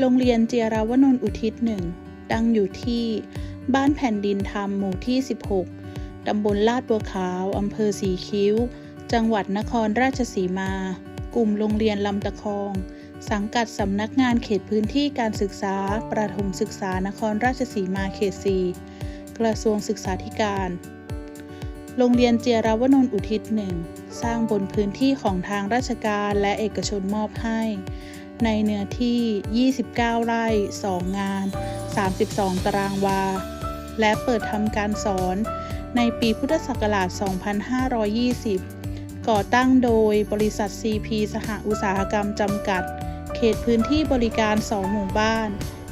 โรงเรียนเจียรวนนท์อุทิศหนึ่งตั้งอยู่ที่บ้านแผ่นดินธรรมหมู่ที่ 16 ตำบลลาดบัวขาว อำเภอสีคิ้ว จังหวัดนครราชสีมา กลุ่มโรงเรียนลำตะคอง สังกัดสำนักงานเขตพื้นที่การศึกษา ประถมศึกษานครราชสีมาเขต4กระทรวงศึกษาธิการ โรงเรียนเจียรวนนท์อุทิศหนึ่งสร้างบนพื้นที่ของทางราชการและเอกชนมอบให้ ในเนื้อที่ 29 ไร่ 2 งาน 32 ตารางวา และเปิดทำการสอนในปีพุทธศักราช 2520 ก่อตั้งโดยบริษัท CP สหอุตสาหกรรมจำกัด เขตพื้นที่บริการ 2 หมู่บ้าน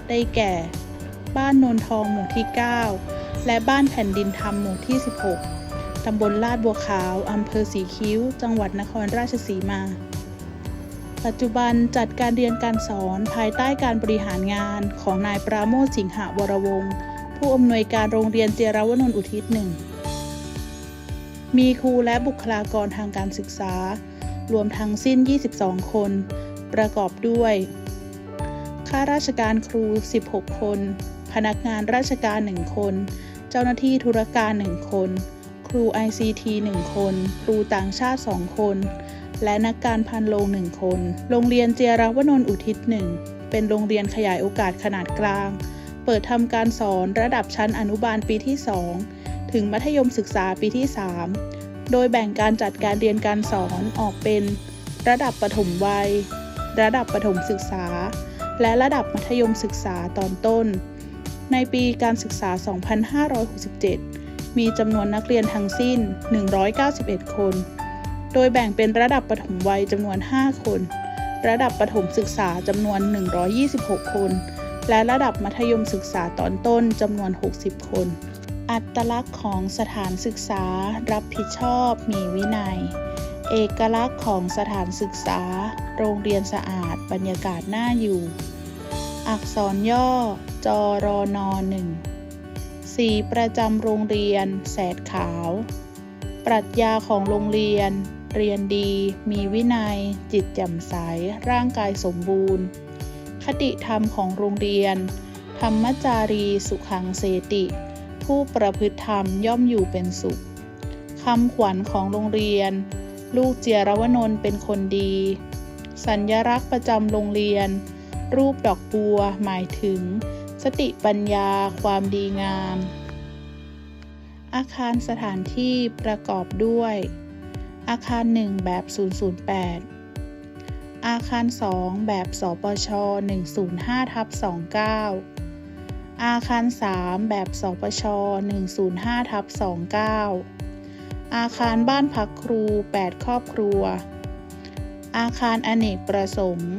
ได้แก่ บ้านนนทองหมู่ที่ 9 และบ้านแผ่นดินธรรมหมู่ที่ 16 ตำบลลาดบัวขาว อำเภอสีคิ้ว จังหวัดนครราชสีมา ปัจจุบันจัดการเรียนการสอนภายใต้การบริหารงานของนายปราโมทสิงหวรวงศ์ผู้อำนวยการโรงเรียนเจรวนนท์อุทิศหนึ่งมีครูและบุคลากรทางการศึกษา รวมทั้งสิ้น 22 คน ประกอบด้วย ข้าราชการครู 16 คน พนักงานราชการ 1 คน เจ้าหน้าที่ธุรการ 1 คน ครู ICT 1 คน ครูต่างชาติ 2 คน และนักการพันโรงหนึ่งคน โรงเรียนเจียรวนนท์อุทิศหนึ่งเป็นโรงเรียนขยายโอกาสขนาดกลาง เปิดทำการสอนระดับชั้นอนุบาลปีที่ 2 ถึงมัธยมศึกษาปีที่ 3 โดยแบ่งการจัดการเรียนการสอนออกเป็น ระดับประถมวัย ระดับประถมศึกษา และระดับมัธยมศึกษาตอนต้น ในปีการศึกษา 2567 มีจำนวนนักเรียนทั้งสิ้น 191 คน โดยแบ่งเป็นระดับประถมวัยจำนวน 5 คน ระดับประถมศึกษาจำนวน 126 คน และระดับมัธยมศึกษาตอนต้นจำนวน 60 คน อัตลักษณ์ของสถานศึกษารับผิดชอบมีวินัย เอกลักษณ์ของสถานศึกษา โรงเรียนสะอาดบรรยากาศน่าอยู่ อักษรย่อจอรอนอหนึ่งสีประจำโรงเรียน แสดขาว ปรัชญาของโรงเรียน เรียนดี มีวินัย จิตแจ่มใส ร่างกายสมบูรณ์ คติธรรมของโรงเรียน ธรรมจารีสุขังเสติ ผู้ประพฤติธรรมย่อมอยู่เป็นสุขคำขวัญของโรงเรียน ลูกเจียรวนนท์เป็นคนดี สัญลักษณ์ประจำโรงเรียน รูปดอกบัวหมายถึง สติปัญญา ความดีงาม อาคารสถานที่ประกอบด้วย อาคาร 1 แบบ 008 อาคาร 2 แบบ สปช 105ทับ29 อาคาร 3 แบบ สปช 105ทับ29 อาคารบ้านพักครู 8 ครอบครัว อาคารอเนกประสงค์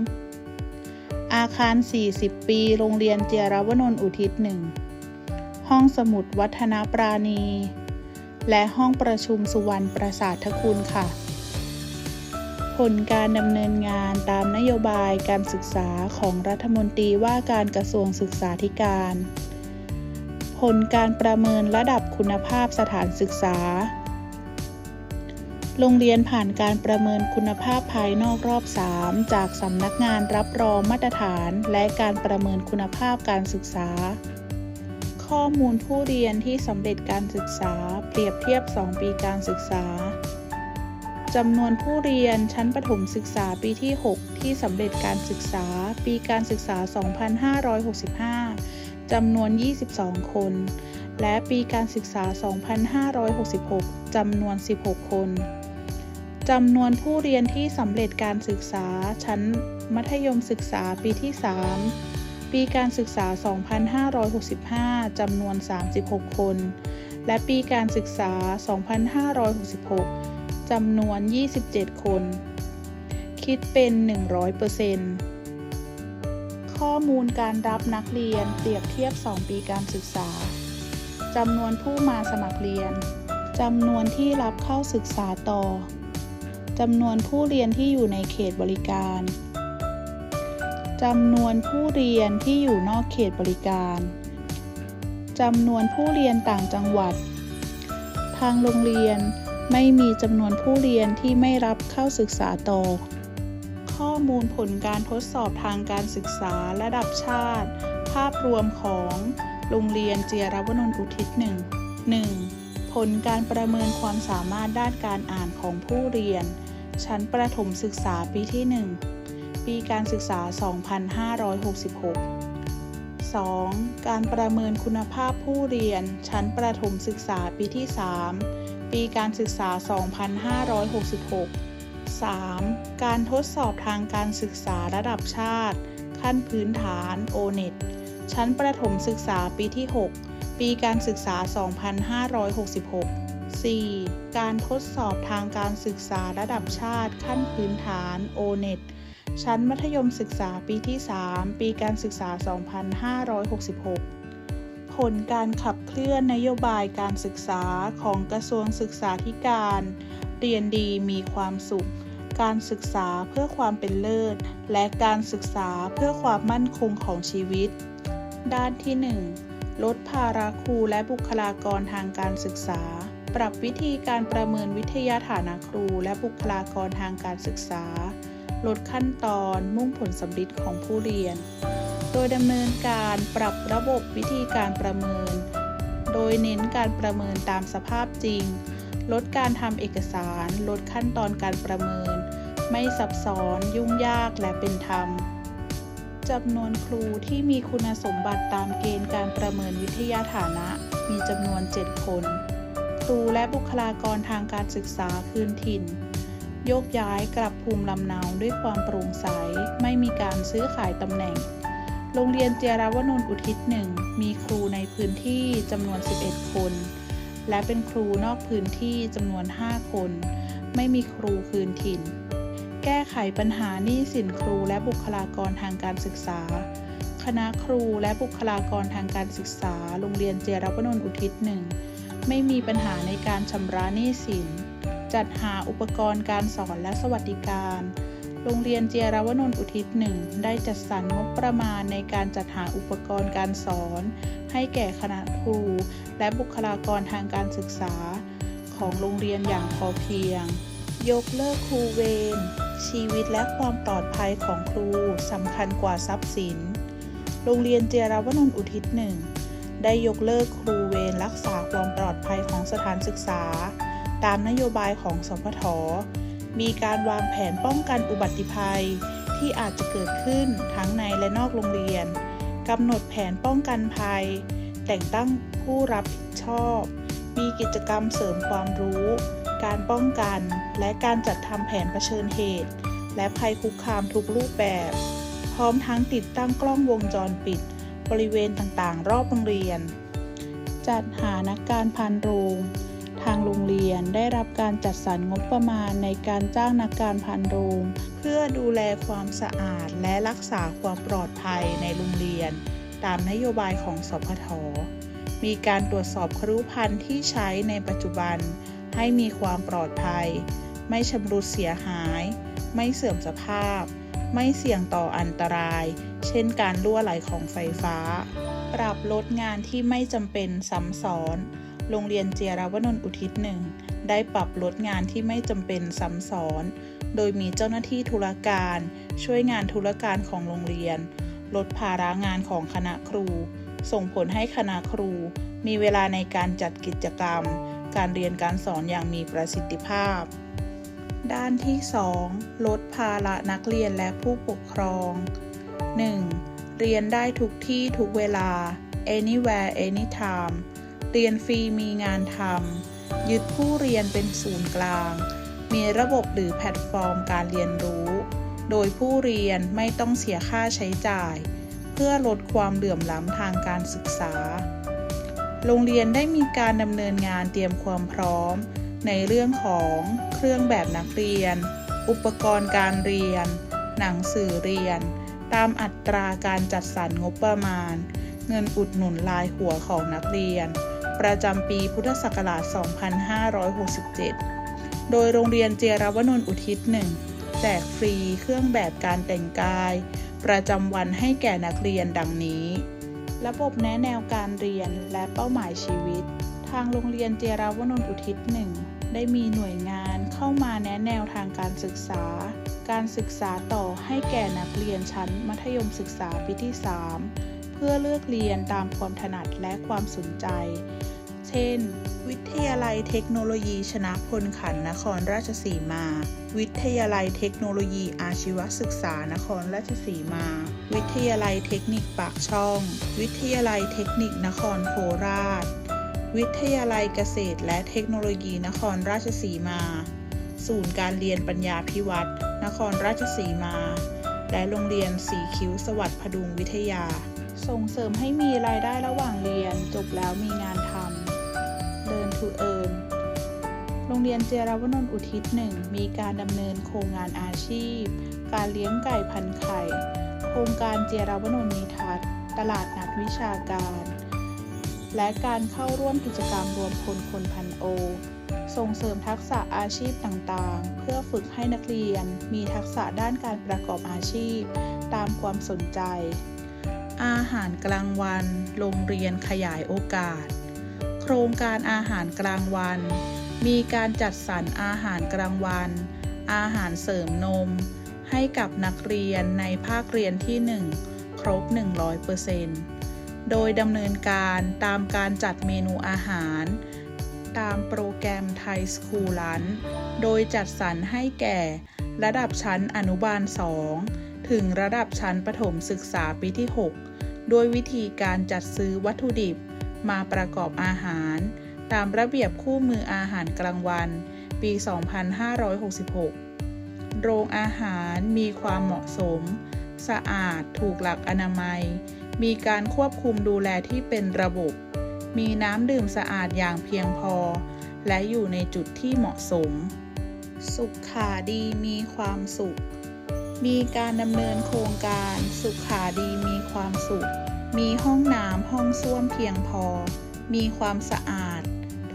อาคาร 40 ปี โรงเรียนเจียรวนนท์อุทิศหนึ่ง ห้องสมุดวัฒนปราณี และห้องประชุมสุวรรณประสาทคุณค่ะ ผลการดำเนินงานตามนโยบายการศึกษาของรัฐมนตรีว่าการกระทรวงศึกษาธิการ ผลการประเมินระดับคุณภาพสถานศึกษา โรงเรียนผ่านการประเมินคุณภาพภายนอกรอบ 3 จากสำนักงานรับรองมาตรฐาน และการประเมินคุณภาพการศึกษา ข้อมูลผู้เรียนที่สำเร็จการศึกษา เปรียบเทียบ 2 ปีการศึกษาจำนวนผู้เรียนชั้นประถมศึกษาปีที่ 6 ที่สำเร็จการศึกษา ปีการศึกษา 2565 จำนวน 22 คน และปีการศึกษา 2566 จำนวน 16 คนจำนวนผู้เรียนที่สำเร็จการศึกษาชั้นมัธยมศึกษาปีที่ 3 ปีการศึกษา 2565 จำนวน 36 คน และปีการศึกษา 2566 จำนวน 27 คน คิดเป็น 100%ข้อมูลการรับนักเรียนเปรียบเทียบ 2 ปีการศึกษา จำนวนผู้มาสมัครเรียน จำนวนที่รับเข้าศึกษาต่อ จำนวนผู้เรียนที่อยู่ในเขตบริการ จำนวนผู้เรียนที่อยู่นอกเขตบริการจำนวนผู้เรียนต่างจังหวัด ทางโรงเรียนไม่มีจำนวนผู้เรียนที่ไม่รับเข้าศึกษาต่อ ข้อมูลผลการทดสอบทางการศึกษาระดับชาติ ภาพรวมของโรงเรียนเจียรวนนท์อุทิศ1 1. ผลการประเมินความสามารถด้านการอ่านของผู้เรียน ชั้นประถมศึกษาปีที่ 1 ปีการศึกษา 2566 2. การประเมินคุณภาพผู้เรียน ชั้นประถมศึกษาปีที่ 3 ปีการศึกษา 2566 3. การทดสอบทางการศึกษาระดับชาติ ขั้นพื้นฐาน O-NET ชั้นประถมศึกษาปีที่ 6 ปีการศึกษา 2566 4. การทดสอบทางการศึกษาระดับชาติ ขั้นพื้นฐาน O-NET ชั้นมัธยมศึกษาปีที่ 3 ปีการศึกษา 2566 ผลการขับเคลื่อนนโยบายการศึกษาของกระทรวงศึกษาธิการ เรียนดีมีความสุข การศึกษาเพื่อความเป็นเลิศ และการศึกษาเพื่อความมั่นคงของชีวิต ด้านที่ 1 ลดภาระครูและบุคลากรทางการศึกษา ปรับวิธีการประเมินวิทยาฐานะครูและบุคลากรทางการศึกษา ลดขั้นตอนมุ่งผลสำลิดของผู้เรียน โดยดำเนินการปรับระบบวิธีการประเมิน โดยเน้นการประเมินตามสภาพจริง ลดการทำเอกสาร ลดขั้นตอนการประเมิน ไม่ซับซ้อนยุ่งยากและเป็นธรรมจำนวนครูที่มีคุณสมบัติตามเกณฑ์การประเมินวิทยาฐานะ มีจำนวน 7 คน ครูและบุคลากรทางการศึกษาคืนถิ่น โยกย้ายกลับภูมิลำเนาด้วยความโปร่งใส ไม่มีการซื้อขายตำแหน่ง โรงเรียนเจรวนนท์อุทิศหนึ่งมีครูในพื้นที่จำนวน 11 คน และเป็นครูนอกพื้นที่จำนวน 5 คน ไม่มีครูคืนถิ่น แก้ไขปัญหาหนี้สินครูและบุคลากรทางการศึกษา คณะครูและบุคลากรทางการศึกษา โรงเรียนเจรวนนท์อุทิศหนึ่งไม่มีปัญหาในการชำระหนี้สิน จัดหาอุปกรณ์การสอนและสวัสดิการ โรงเรียนเจียรวนนท์อุทิศหนึ่งได้จัดสรรงบประมาณในการจัดหาอุปกรณ์การสอน ให้แก่คณะครู และบุคลากรทางการศึกษา ของโรงเรียนอย่างพอเพียง ยกเลิกครูเวรชีวิตและความปลอดภัยของครูสำคัญกว่าทรัพย์สิน โรงเรียนเจียรวนนท์อุทิศหนึ่งได้ยกเลิกครูเวรรักษาความปลอดภัยของสถานศึกษา ตามนโยบายของสพทมีการวางแผนป้องกันอุบัติภัย ที่อาจจะเกิดขึ้นทั้งในและนอกโรงเรียนกำหนดแผนป้องกันภัย แต่งตั้งผู้รับผิดชอบ มีกิจกรรมเสริมความรู้ การป้องกัน และการจัดทำแผนเผชิญเหตุ และภัยคุกคามทุกรูปแบบ พร้อมทั้งติดตั้งกล้องวงจรปิด บริเวณต่างๆ รอบโรงเรียน จัดหานักการพันโรง ทางโรงเรียนได้รับการจัดสรรงบประมาณในการจ้างนักการพันโรงเพื่อดูแลความสะอาดและรักษาความปลอดภัยในโรงเรียน ตามนโยบายของสพท มีการตรวจสอบครุพันธุ์ที่ใช้ในปัจจุบัน ให้มีความปลอดภัย ไม่ชำรุดเสียหาย ไม่เสื่อมสภาพ ไม่เสี่ยงต่ออันตราย เช่นการรั่วไหลของไฟฟ้า ปรับลดงานที่ไม่จำเป็นซ้ำซ้อน โรงเรียนเจียรวนนท์อุทิศหนึ่งได้ปรับลดงานที่ไม่จำเป็นซ้ำซ้อน โดยมีเจ้าหน้าที่ธุรการ ช่วยงานธุรการของโรงเรียน ลดภาระงานของคณะครู ส่งผลให้คณะครู มีเวลาในการจัดกิจกรรม การเรียนการสอนอย่างมีประสิทธิภาพ ด้านที่ 2 ลดภาระนักเรียนและผู้ปกครอง 1. เรียนได้ทุกที่ทุกเวลา anywhere anytime เรียนฟรีมีงานทำยึดผู้เรียนเป็นศูนย์กลาง มีระบบหรือแพลตฟอร์มการเรียนรู้ โดยผู้เรียนไม่ต้องเสียค่าใช้จ่าย เพื่อลดความเหลื่อมล้ำทางการศึกษา โรงเรียนได้มีการดำเนินงานเตรียมความพร้อม ในเรื่องของเครื่องแบบนักเรียน อุปกรณ์การเรียน หนังสือเรียน ตามอัตราการจัดสรรงบประมาณเงินอุดหนุนรายหัวของนักเรียน ประจำปีพุทธศักราช 2567 โดยโรงเรียนเจรวนนท์อุทิศหนึ่งแจกฟรีเครื่องแบบการแต่งกาย ประจำวันให้แก่นักเรียนดังนี้ ระบบแนะแนวการเรียนและเป้าหมายชีวิต ทางโรงเรียนเจรวนนท์อุทิศหนึ่งได้มีหน่วยงานเข้ามาแนะแนวทางการศึกษา การศึกษาต่อให้แก่นักเรียนชั้นมัธยมศึกษาปีที่ 3 เพื่อเลือกเรียนตามความถนัดและความสนใจ เช่น วิทยาลัยเทคโนโลยีชนะพลขันธ์นครราชสีมา วิทยาลัยเทคโนโลยีอาชีวศึกษานครราชสีมา วิทยาลัยเทคนิคปากช่อง วิทยาลัยเทคนิคนครโคราช วิทยาลัยเกษตรและเทคโนโลยีนครราชสีมา ศูนย์การเรียนปัญญาพิวัตรนครราชสีมา และโรงเรียนสีคิ้วสวัสดิ์พดุงวิทยา ส่งเสริมให้มีรายได้ระหว่างเรียน จบแล้วมีงานทำ Learn to Earn โรงเรียนเจรวนนท์อุทิศหนึ่งมีการดำเนินโครงงานอาชีพ การเลี้ยงไก่พันไข่ โครงการเจรวนนท์นิทัศน์ ตลาดนัดวิชาการ และการเข้าร่วมกิจกรรมรวมพลคนพันโอ ส่งเสริมทักษะอาชีพต่างๆ เพื่อฝึกให้นักเรียนมีทักษะด้านการประกอบอาชีพ ตามความสนใจ อาหารกลางวัน โรงเรียนขยายโอกาส โครงการอาหารกลางวัน มีการจัดสรรอาหารกลางวัน อาหารเสริมนม ให้กับนักเรียนในภาคเรียนที่ 1 ครบ 100%โดยดำเนินการตามการจัดเมนูอาหาร ตามโปรแกรมไทยสคูล u ันโดยจัดสรรให้แก่ ระดับชั้นอนุบาล 2 ถึงระดับชั้นประถมศึกษาปีที่6โดยวิธีการจัดซื้อวัตถุดิบมาประกอบอาหาร ตามระเบียบคู่มืออาหารกลางวัน ปี 2566 โรงอาหารมีความเหมาะสม สะอาดถูกหลักอนามัย มีการควบคุมดูแลที่เป็นระบบ มีน้ำดื่มสะอาดอย่างเพียงพอ และอยู่ในจุดที่เหมาะสม สุขขาดีมีความสุข มีการดำเนินโครงการสุขขาดีมีความสุข มีห้องน้ำห้องส้วมเพียงพอ มีความสะอาด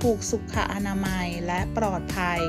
ถูกสุขอนามัยและปลอดภัย